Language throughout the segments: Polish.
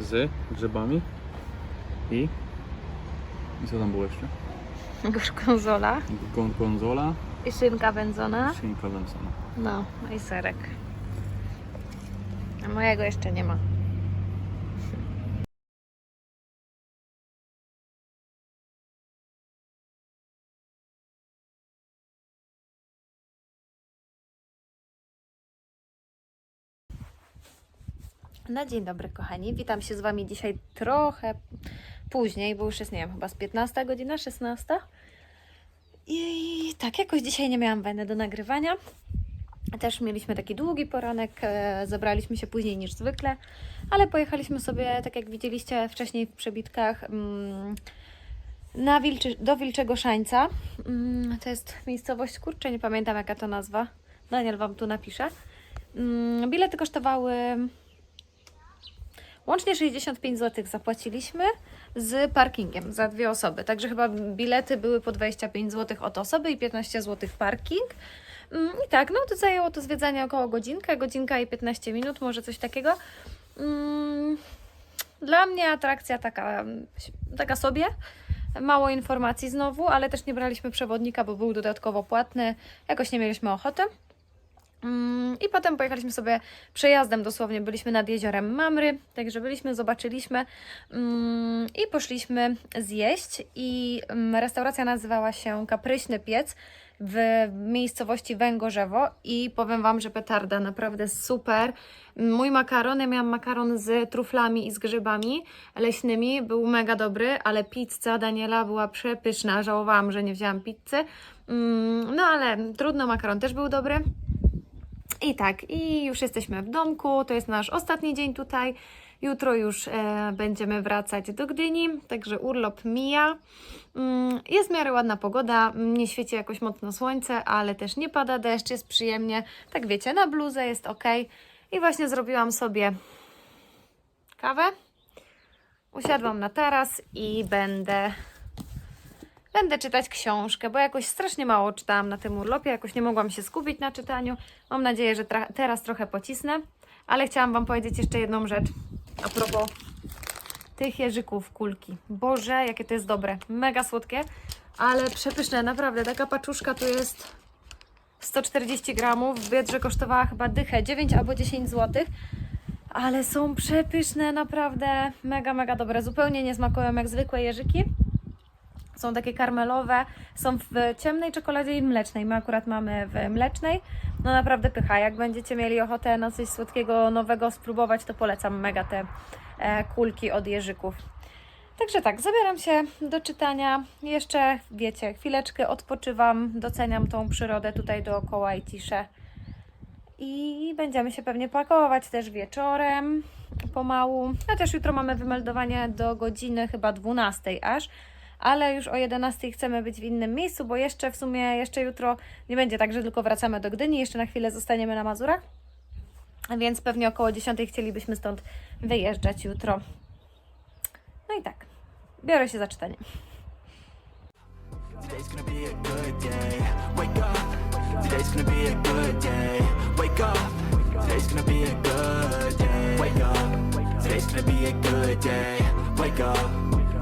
z grzybami i i co tam było jeszcze? Gorgonzola Gorgonzola, i szynka wędzona. szynka wędzona. No, i serek. A mojego jeszcze nie ma. No dzień dobry kochani, witam się z Wami dzisiaj trochę później, bo już jest, nie wiem, chyba z 15 godzina, 16. I tak, jakoś dzisiaj nie miałam weny do nagrywania. Też mieliśmy taki długi poranek, e, zebraliśmy się później niż zwykle, ale pojechaliśmy sobie, tak jak widzieliście wcześniej w przebitkach, mm, na Wilczy, do Wilczego Szańca. Mm, To jest miejscowość, kurczę, nie pamiętam jaka to nazwa. Daniel Wam tu napisze. Mm, Bilety kosztowały Łącznie 65 zł zapłaciliśmy z parkingiem za dwie osoby. Także chyba bilety były po 25 zł od osoby i 15 zł parking. Mm, I tak, no to zajęło to zwiedzanie około godzinkę, godzinka i 15 minut, może coś takiego. Mm, Dla mnie atrakcja taka, taka sobie. Mało informacji znowu, ale też nie braliśmy przewodnika, bo był dodatkowo płatny. Jakoś nie mieliśmy ochoty. Mm, I potem pojechaliśmy sobie przejazdem, dosłownie byliśmy nad jeziorem Mamry, także byliśmy, zobaczyliśmy mm, i poszliśmy zjeść. I mm, restauracja nazywała się Kapryśny Piec w miejscowości Węgorzewo i powiem Wam, że petarda, naprawdę super. Mój makaron, ja miałam makaron z truflami i z grzybami leśnymi, był mega dobry, ale pizza Daniela była przepyszna, żałowałam, że nie wzięłam pizzy. No ale trudno, makaron też był dobry. I tak, i już jesteśmy w domku. To jest nasz ostatni dzień tutaj. Jutro już e, będziemy wracać do Gdyni, także urlop mija. Mm, jest w miarę ładna pogoda, nie świeci jakoś mocno słońce, ale też nie pada deszcz, jest przyjemnie. Tak wiecie, na bluzę jest ok. I właśnie zrobiłam sobie kawę. Usiadłam na taras i będę Będę czytać książkę, bo jakoś strasznie mało czytałam na tym urlopie, jakoś nie mogłam się skupić na czytaniu. Mam nadzieję, że teraz trochę pocisnę, ale chciałam Wam powiedzieć jeszcze jedną rzecz a propos tych jeżyków kulki. Boże, jakie to jest dobre. Mega słodkie, ale przepyszne, naprawdę. Taka paczuszka tu jest 140 gramów. W Biedrze kosztowała chyba dychę 9 albo 10 zł. Ale są przepyszne, naprawdę mega, mega dobre. Zupełnie nie smakują jak zwykłe jeżyki. Są takie karmelowe, są w ciemnej czekoladzie i mlecznej. My akurat mamy w mlecznej. No naprawdę pycha. Jak będziecie mieli ochotę na coś słodkiego, nowego spróbować, to polecam mega te e, kulki od jeżyków. Także tak, zabieram się do czytania. Jeszcze, wiecie, chwileczkę odpoczywam, doceniam tą przyrodę tutaj dookoła i ciszę. I będziemy się pewnie pakować też wieczorem pomału. Też jutro mamy wymeldowanie do godziny chyba 12 aż, ale już o 11 chcemy być w innym miejscu, bo jeszcze w sumie jeszcze jutro nie będzie tak, że tylko wracamy do Gdyni, jeszcze na chwilę zostaniemy na Mazurach. Więc pewnie około 10 chcielibyśmy stąd wyjeżdżać jutro. No i tak, biorę się za czytanie. Today's gonna be a good day. Wake up. Today's gonna be a good day. Wake up. Today's gonna be a good day. Wake up. Today's gonna be a good day. Wake up.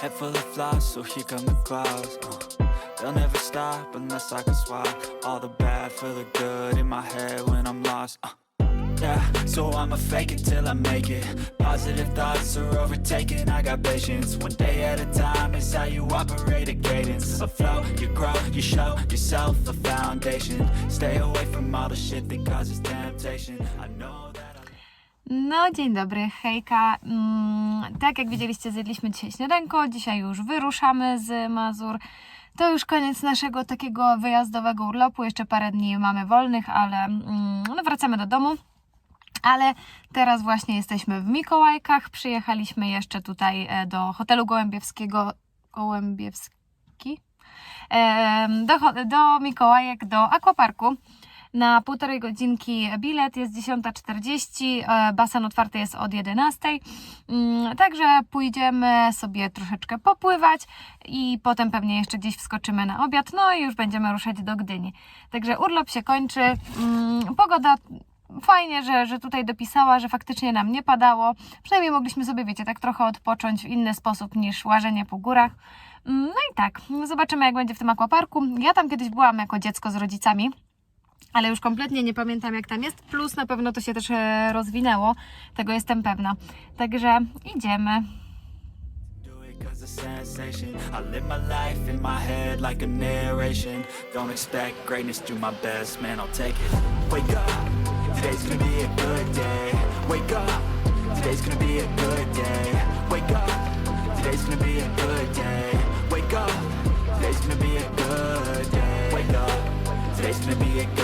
Head full of flies, so here come the clouds. Uh. They'll never stop unless I can swap all the bad for the good in my head when I'm lost. Uh. Yeah, so I'ma fake it till I make it. Positive thoughts are overtaken. I got patience. One day at a time is how you operate a cadence. A flow, you grow, you show yourself a foundation. Stay away from all the shit that causes temptation. I know that. No, dzień dobry, hejka. Mm, tak jak widzieliście, zjedliśmy dzisiaj śniadanko, dzisiaj już wyruszamy z Mazur. To już koniec naszego takiego wyjazdowego urlopu. Jeszcze parę dni mamy wolnych, ale mm, no, wracamy do domu. Ale teraz właśnie jesteśmy w Mikołajkach. Przyjechaliśmy jeszcze tutaj e, do hotelu Gołębiewskiego. Gołębiewski? Em, Do, do Mikołajek, do Aquaparku. Na półtorej godzinki bilet jest 10.40, e, basen otwarty jest od 11.00. Mm, Także pójdziemy sobie troszeczkę popływać i potem pewnie jeszcze gdzieś wskoczymy na obiad, no i już będziemy ruszać do Gdyni. Także urlop się kończy. Mm, Pogoda fajnie, że, że tutaj dopisała, że faktycznie nam nie padało. Przynajmniej mogliśmy sobie, wiecie, tak trochę odpocząć w inny sposób niż łażenie po górach. Mm, No i tak, zobaczymy jak będzie w tym akwaparku. Ja tam kiedyś byłam jako dziecko z rodzicami ale już kompletnie nie pamiętam jak tam jest. Plus na pewno to się też e, rozwinęło, tego jestem pewna. Także idziemy. cause a sensation. I live my life in my head like a narration. Don't expect greatness, do my best, man, I'll take it. Wake up, today's gonna be a good day. Wake up, today's gonna be a good day. Wake up, today's gonna be a good day. Wake up, today's gonna be a good day. Wake up, today's gonna be a good day.